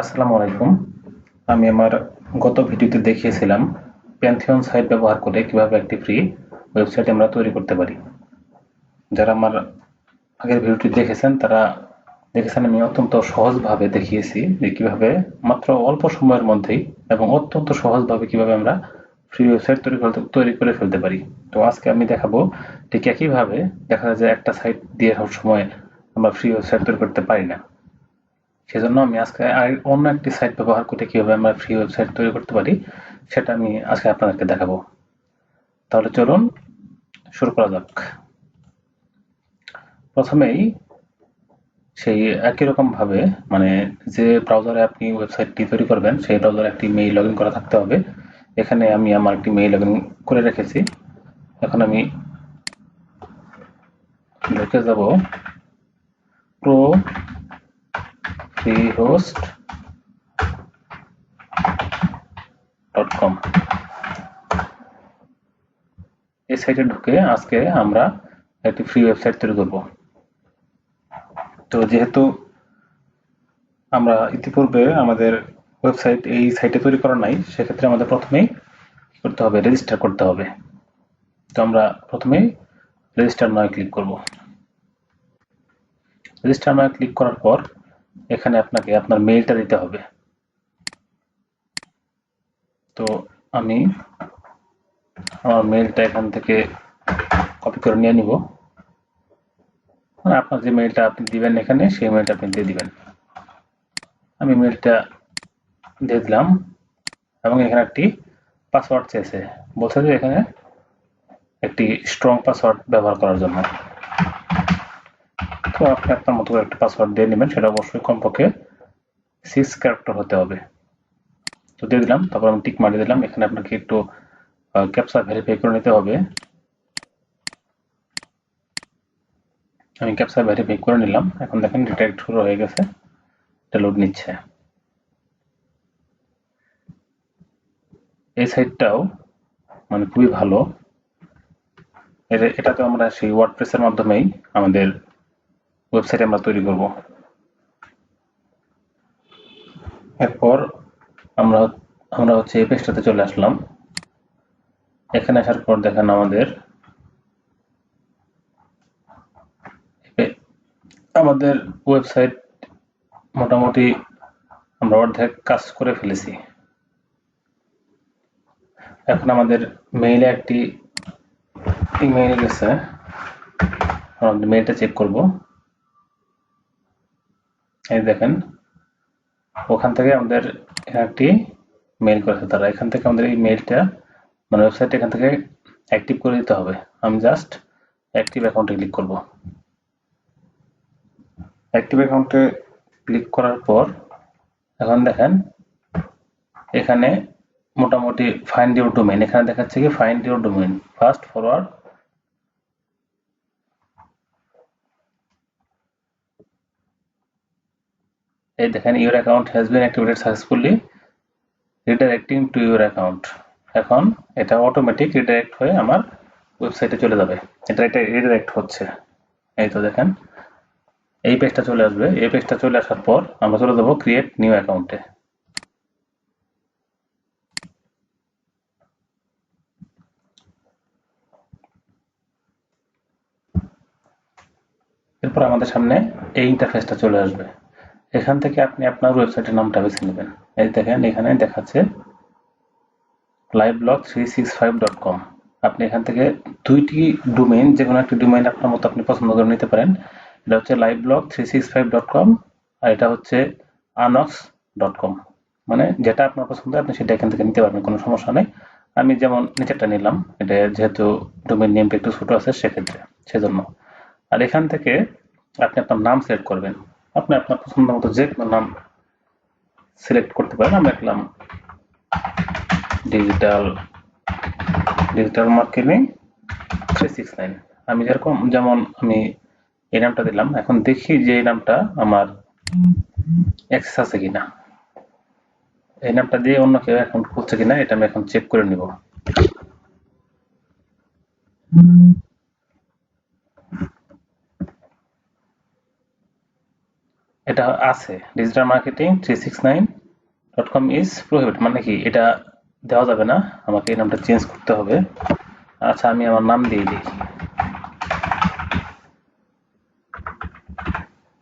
আসসালামু আলাইকুম। আমি আমার গত ভিডিওতে দেখিয়েছিলাম প্যান্থিয়ন সাইট ব্যবহার করে কীভাবে একটি ফ্রি ওয়েবসাইট আমরা তৈরি করতে পারি। যারা আমার আগের ভিডিওটি দেখেছেন, তারা দেখেছেন আমি অত্যন্ত সহজভাবে দেখিয়েছি যে কীভাবে মাত্র অল্প সময়ের মধ্যেই এবং অত্যন্ত সহজভাবে কীভাবে আমরা ফ্রি ওয়েবসাইট তৈরি করতে, তৈরি করে ফেলতে পারি। তো আজকে আমি দেখাবো ঠিক একইভাবে দেখা যায় একটা সাইট দিয়ে সব সময় আমরা ফ্রি ওয়েবসাইট তৈরি করতে পারি না। সেজন্য আমি আজকে আর অন্য একটি সাইট ব্যবহার করে কীভাবে আমরা ফ্রি ওয়েবসাইট তৈরি করতে পারি, সেটা আমি আজকে আপনাদেরকে দেখাবো। তাহলে চলুন শুরু করা যাক। প্রথমেই সেই একই রকম ভাবে মানে যে ব্রাউজারে আপনি ওয়েবসাইটটি তৈরি করবেন, সেই ব্রাউজারে একটি মেইল লগ করা থাকতে হবে। এখানে আমি আমার একটি মেইল লগ করে রেখেছি। এখন আমি ঢুকে যাব। প্রো freehost.com এই সাইটে ঢুকে আজকে আমরা একটি ফ্রি ওয়েবসাইট তৈরি করব। তো যেহেতু আমরা ইতিপূর্বে আমাদের ওয়েবসাইট এই সাইটে তৈরি করা নাই, সেক্ষেত্রে আমাদের প্রথমেই করতে হবে রেজিস্টার করতে হবে। তো আমরা প্রথমেই রেজিস্টার নয় ক্লিক করব। রেজিস্টার নয় ক্লিক করার পর এখানে আপনাকে আপনার মেইলটা দিতে হবে। তো আমি আমার মেইলটা এখান থেকে কপি করে নিয়ে নিব। মানে আপনার যে মেইলটা আপনি দিবেন এখানে, সেই মেইলটা আপনি দিয়ে দিবেন। আমি মেইলটা দিয়ে দিলাম এবং এখানে একটি পাসওয়ার্ড চেয়েছে। বলছে যে এখানে একটি স্ট্রং পাসওয়ার্ড ব্যবহার করার জন্য। তো আপনি আপনার মতো করে একটা পাসওয়ার্ড দিয়ে নেবেন, সেটা অবশ্যই কমপক্ষে সিক্স ক্যারেক্টার হতে হবে। তো দিয়ে দিলাম, তারপর আমি টিক মারিয়ে দিলাম, এখানে আপনাকে একটু ক্যাপসা ভেরিফাই করে নিতে হবে। আমি ক্যাপসা ভেরিফাই করে নিলাম, এখন দেখেন ডিটেক্ট শুরু হয়ে গেছে, এটা লোড নিচ্ছে। এই সাইটটাও মানে খুবই ভালো। এটাতে আমরা সেই ওয়ার্ডপ্রেসের মাধ্যমেই আমাদের ওয়েবসাইট আমরা তৈরি করব। এরপর আমরা আমরা হচ্ছে এই পেজটাতে চলে আসলাম। এখানে আসার পর দেখেন আমাদের আমাদের ওয়েবসাইট মোটামুটি আমরা অর্ধেক কাজ করে ফেলেছি। এখন আমাদের মেইলে একটি ইমেইল গেছে। আমাদের মেইলটা চেক করব। এই দেখেন, ওখান থেকে আমাদের একটি মেইল করেছে তারা এখান থেকে আমাদের এই মেইলটা মানে ওয়েবসাইট এখান থেকে অ্যাক্টিভ করে দিতে হবে। আমি জাস্ট অ্যাক্টিভ অ্যাকাউন্টে ক্লিক করব। অ্যাক্টিভ অ্যাকাউন্টে ক্লিক করার পর এখন দেখেন, এখানে মোটামুটি ফাইন্ড ইউর ডোমেন এখানে দেখাচ্ছে কি find your domain first forward এই দেখেন your account has been activated successfully redirecting to your account এখন এটা অটোমেটিক রিডাইরেক্ট হয়ে আমার ওয়েবসাইটে চলে যাবে। এটা এটা রিডাইরেক্ট হচ্ছে। এই তো দেখেন, এই পেজটা চলে আসবে। এই পেজটা চলে আসার পর আমরা চলে যাব ক্রিয়েট নিউ অ্যাকাউন্টে এরপর আমাদের সামনে এই ইন্টারফেসটা চলে আসবে। এখান থেকে আপনি আপনার ওয়েবসাইটের নামটা বেছে নেবেন। এই দেখেন, এখানে দেখাচ্ছে live blog three six five dot com আপনি এখান থেকে দুইটি ডোমেইন যে কোনো একটি ডোমেইন আপনার মতো আপনি পছন্দ করে নিতে পারেন। এটা হচ্ছে live blog three six five dot com আর এটা হচ্ছে আনক্স ডট কম মানে যেটা আপনার পছন্দ, আপনি সেটা এখান থেকে নিতে পারবেন, কোনো সমস্যা নেই। আমি যেমন নিচেরটা নিলাম, এটা যেহেতু ডোমেইন নেমটা একটু ছোটো আছে, সেক্ষেত্রে, সেজন্য। আর এখান থেকে আপনি আপনার নাম সিলেক্ট করবেন। আপনি আপনার পছন্দ মতো যে কোনো নাম সিলেক্ট করতে পারেন। আমি লিখলাম digital digital marketing three six nine আমি যেরকম, যেমন আমি এই নামটা দিলাম, এখন দেখি যে এই নামটা আমার অ্যাক্সেস আছে কিনা। এই নামটা দিয়ে অন্য কেউ অ্যাকাউন্ট খুলছে কিনা, এটা আমি এখন চেক করে নিব। এটা আছে। Digital marketing three six nine dot com is prohibit মানে কি এটা দেওয়া যাবে না। আমাকে এই নামটা চেঞ্জ করতে হবে। আচ্ছা আমি আমার নাম দিয়ে দিই।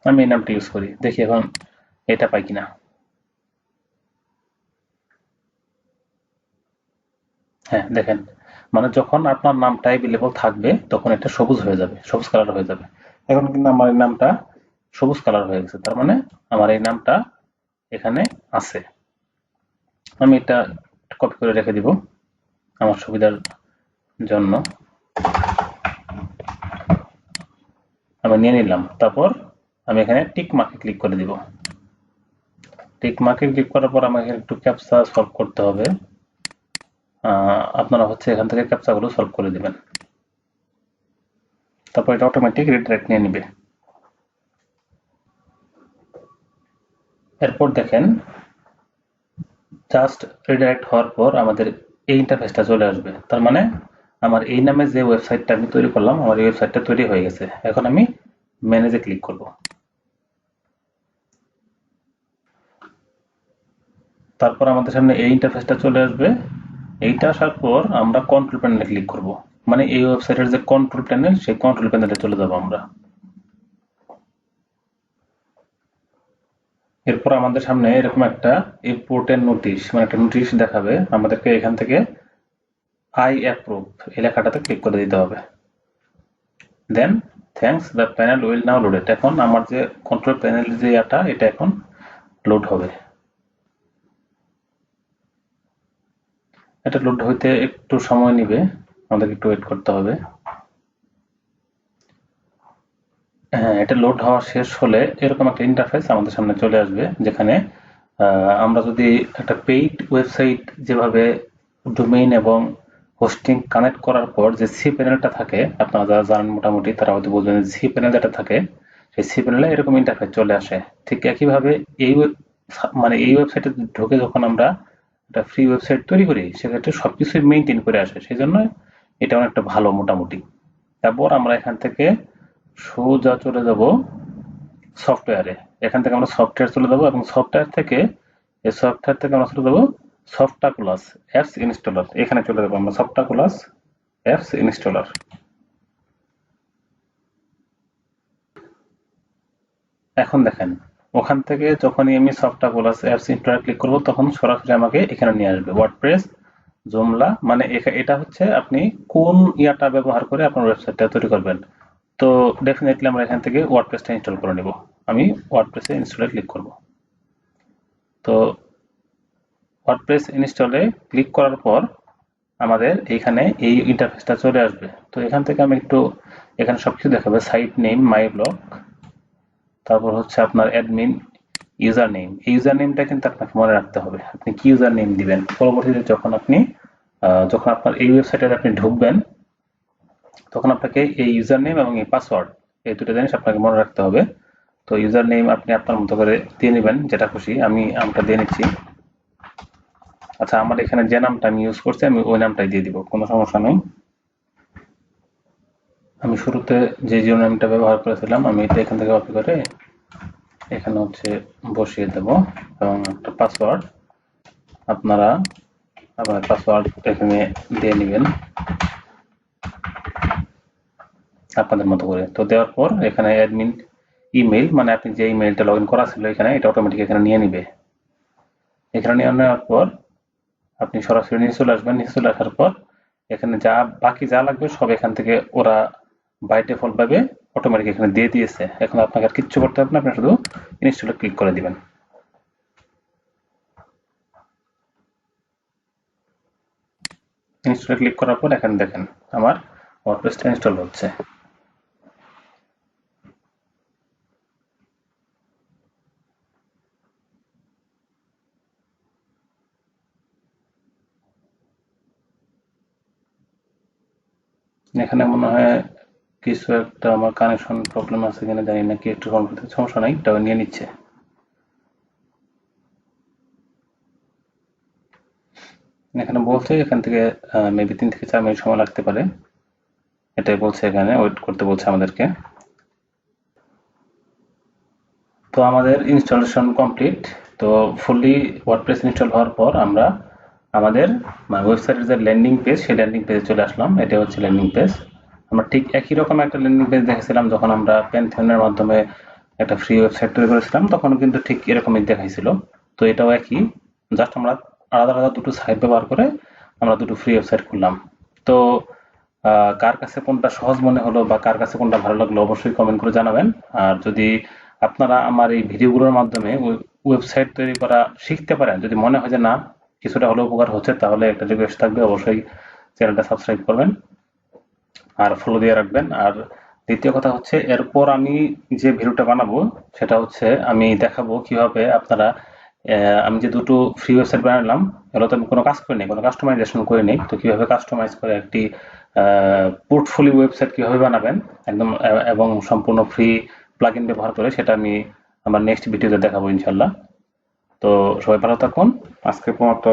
আমি এই নামটা ইউজ করি, দেখি এখন এটা পাই কিনা। হ্যাঁ দেখেন মানে যখন আপনার নামটা অ্যাভেলেবল থাকবে, তখন এটা সবুজ হয়ে যাবে, সবুজ কালার হয়ে যাবে। এখন কিন্তু আমার নামটা সবুজ কালার হয়ে গেছে, তার মানে আমার এই নামটা এখানে আছে। আমি এটা কপি করে রেখে দিব আমার সুবিধার জন্য। আমি নিয়ে নিলাম, তারপর আমি এখানে টিক মার্কে ক্লিক করে দিব। টিক মার্কে ক্লিক করার পর আমাকে একটু ক্যাপচা সলভ করতে হবে। আপনারা হচ্ছে এখান থেকে ক্যাপচাগুলো সলভ করে দিবেন। তারপর এটা অটোমেটিক রিডাইরেক্ট নিয়ে নিবে। এরপর দেখেন জাস্ট রিডাইরেক্ট হওয়ার পর আমাদের এই ইন্টারফেসটা চলে আসবে। তার মানে আমার এই নামে যে ওয়েবসাইটটা আমি তৈরি করলাম, আমার এই ওয়েবসাইটটা তৈরি হয়ে গেছে। এখন আমি ম্যানেজে ক্লিক করব। তারপর আমাদের সামনে এই ইন্টারফেসটা চলে আসবে। এইটা আসার পর আমরা কন্ট্রোল প্যানেলে ক্লিক করব। মানে এই ওয়েবসাইটের যে কন্ট্রোল প্যানেল সেই কন্ট্রোল প্যানেলে চলে যাব আমরা। এরপর আমাদের সামনে এরকম একটা ইম্পোর্টেন্ট নোটিশ মানে একটা নোটিশ দেখাবে। আমাদেরকে এখান থেকে আই অ্যাপ্রুভ এই লেখাটাতে ক্লিক করে দিতে হবে। Then thanks the panel will now loaded এখন আমার যে কন্ট্রোল প্যানেল যে এটা এটা এখন লোড হবে। এটা লোড হইতে একটু সময় নিবে। আমাদেরকে একটু ওয়েট করতে হবে হ্যাঁ এটা লোড হওয়া শেষ হলে এরকম একটা ইন্টারফেস আমাদের সামনে চলে আসবে, যেখানে আমরা যদি একটা পেইড ওয়েবসাইট যেভাবে ডোমেইন এবং হোস্টিং কানেক্ট করার পর যে সি প্যানেলটা থাকে, আপনারা যারা জানেন মোটামুটি, তারা হয়তো বলবেন সি প্যানেল যেটা থাকে, সেই সি প্যানেলে এরকম ইন্টারফেস চলে আসে। ঠিক একইভাবে এই মানে এই ওয়েবসাইটে ঢুকে যখন আমরা একটা ফ্রি ওয়েবসাইট তৈরি করি, সেক্ষেত্রে সব কিছুই মেনটেন করে আসে। সেই জন্য এটা অনেকটা ভালো মোটামুটি। তারপর আমরা এখান থেকে সোজা চলে যাব সফটওয়্যারে এখান থেকে আমরা সফটওয়্যার চলে যাব এবং সফটওয়্যার থেকে এই সফটওয়্যার থেকে আমরা চলে যাব সফটটা ক্লাস অ্যাপস ইনস্টলার এখানে চলে যাব আমরা সফটটা ক্লাস অ্যাপস ইনস্টলার এখন দেখেন, ওখান থেকে যখনই আমি সফটটা ক্লাস অ্যাপস ইনস্টলার ক্লিক করব, তখন সরাসরি আমাকে এখানে নিয়ে আসবে। ওয়ার্ডপ্রেস জুমলা মানে এটা হচ্ছে আপনি কোন ইয়াটা ব্যবহার করে আপনার ওয়েবসাইটটা তৈরি করবেন। তো ডেফিনেটলি আমরা এখান থেকে ওয়ার্ডপ্রেসটা ইনস্টল করে নেব। আমি ওয়ার্ডপ্রেসে ইনস্টলে ক্লিক করব। তো ওয়ার্ডপ্রেস ইনস্টলে ক্লিক করার পর আমাদের এইখানে এই ইন্টারফেসটা চলে আসবে। তো এখান থেকে আমি একটু এখানে সবকিছু দেখাবে। সাইট নেম মাই ব্লগ তারপর হচ্ছে আপনার অ্যাডমিন ইউজার নেম এই ইউজার নেমটা কিন্তু আপনাকে মনে রাখতে হবে। আপনি কি ইউজার নেম দিবেন? পরবর্তীতে যখন আপনি যখন আপনার এই ওয়েবসাইটে আপনি ঢুকবেন তখন আপনাকে এই ইউজার নেম এবং এই পাসওয়ার্ড এই দুটো জিনিস আপনাকে মনে রাখতে হবে। তো ইউজার নেম আপনি আপনার মতো করে দিয়ে নেবেন, যেটা খুশি। আমি আমটা দিয়ে নিচ্ছি। আচ্ছা আমার এখানে যে নামটা আমি ইউজ করছি, আমি ওই নামটাই দিয়ে দিব, কোনো সমস্যা নেই। আমি শুরুতে যে জিও নামটা ব্যবহার করেছিলাম, আমি এটা এখান থেকে কপি করে এখানে হচ্ছে বসিয়ে দেব, এবং একটা পাসওয়ার্ড আপনারা আপনার পাসওয়ার্ড এখানে দিয়ে নেবেন। আপনাদের মতো করে। তো দেওয়ার পর এখানে অ্যাডমিন ইমেল মানে আপনি যে ইমেলটা লগ ইন করা ছিল এখানে, এটা অটোমেটিক এখানে নিয়ে নিবে। এখানে নিয়ে নেওয়ার পর আপনি সরাসরি নিয়ে চলে আসবেন। নিয়ে চলে আসার পর এখানে যা বাকি যা লাগবে সব এখান থেকে ওরা বাই ডিফল্ট ভাবে অটোমেটিক এখানে দিয়ে দিয়েছে। এখন আপনাকে আর কিচ্ছু করতে হবে না, আপনি শুধু ইনস্টলে ক্লিক করে দিবেন। ইনস্টলে ক্লিক করার পর এখানে দেখেন, আমার ওয়ার্ডপ্রেসটা ইনস্টল হচ্ছে। এখানে মনে হয় কিছু একটা আমার কানেকশন প্রবলেম আছে কিনা জানি না, কি একটু সমস্যা নাই এটা নিয়ে নিচ্ছে। এখানে বলছে এখান থেকে মেবি তিন থেকে চার মিনিট সময় লাগতে পারে। এটাই বলছে এখানে ওয়েট করতে বলছে আমাদেরকে। তো তো আমাদের ইনস্টলেশন কমপ্লিট তো ফুললি ওয়ার্ডপ্রেস ইনস্টল হওয়ার পর আমরা আমাদের মানে ওয়েবসাইটের যে ল্যান্ডিং পেজ সেই ল্যান্ডিং পেজে চলে আসলাম। এটা হচ্ছে ল্যান্ডিং পেজ আমরা ঠিক একই রকম একটা ল্যান্ডিং পেজ দেখেছিলাম যখন আমরা প্যান্থিয়নের মাধ্যমে একটা ফ্রি ওয়েবসাইট তৈরি করেছিলাম তখন কিন্তু ঠিক এরকমই দেখাইছিল। তো এটাও একই। জাস্ট আমরা আলাদা আলাদা দুটো সাইট ব্যবহার করে আমরা দুটো ফ্রি ওয়েবসাইট খুললাম। তো কার কাছে কোনটা সহজ মনে হলো বা কার কাছে কোনটা ভালো লাগল অবশ্যই কমেন্ট করে জানাবেন। আর যদি আপনারা আমার এই ভিডিওগুলোর মাধ্যমে ওয়েবসাইট তৈরি করা শিখতে পারেন, যদি মনে হয় যে না কিছুটা হলেও উপকার হচ্ছে, তাহলে একটা রিকোয়েস্ট থাকবে, অবশ্যই চ্যানেলটা সাবস্ক্রাইব করবেন আর ফলো দিয়ে রাখবেন। আর দ্বিতীয় কথা হচ্ছে, এরপর আমি যে ভিডিওটা বানাবো, সেটা হচ্ছে আমি দেখাবো কীভাবে আপনারা আমি যে দুটো ফ্রি ওয়েবসাইট বানালাম, এগুলো তো আমি কোনো কাজ করিনি, কোনো কাস্টমাইজেশন করিনি, তো কীভাবে কাস্টমাইজ করে একটি পোর্টফোলিও ওয়েবসাইট কীভাবে বানাবেন, একদম এবং সম্পূর্ণ ফ্রি প্লাগইন ব্যবহার করে সেটা আমি আমার নেক্সট ভিডিওতে দেখাবো ইনশাল্লাহ তো সবাই ভালো থাকুন। আজকে মতো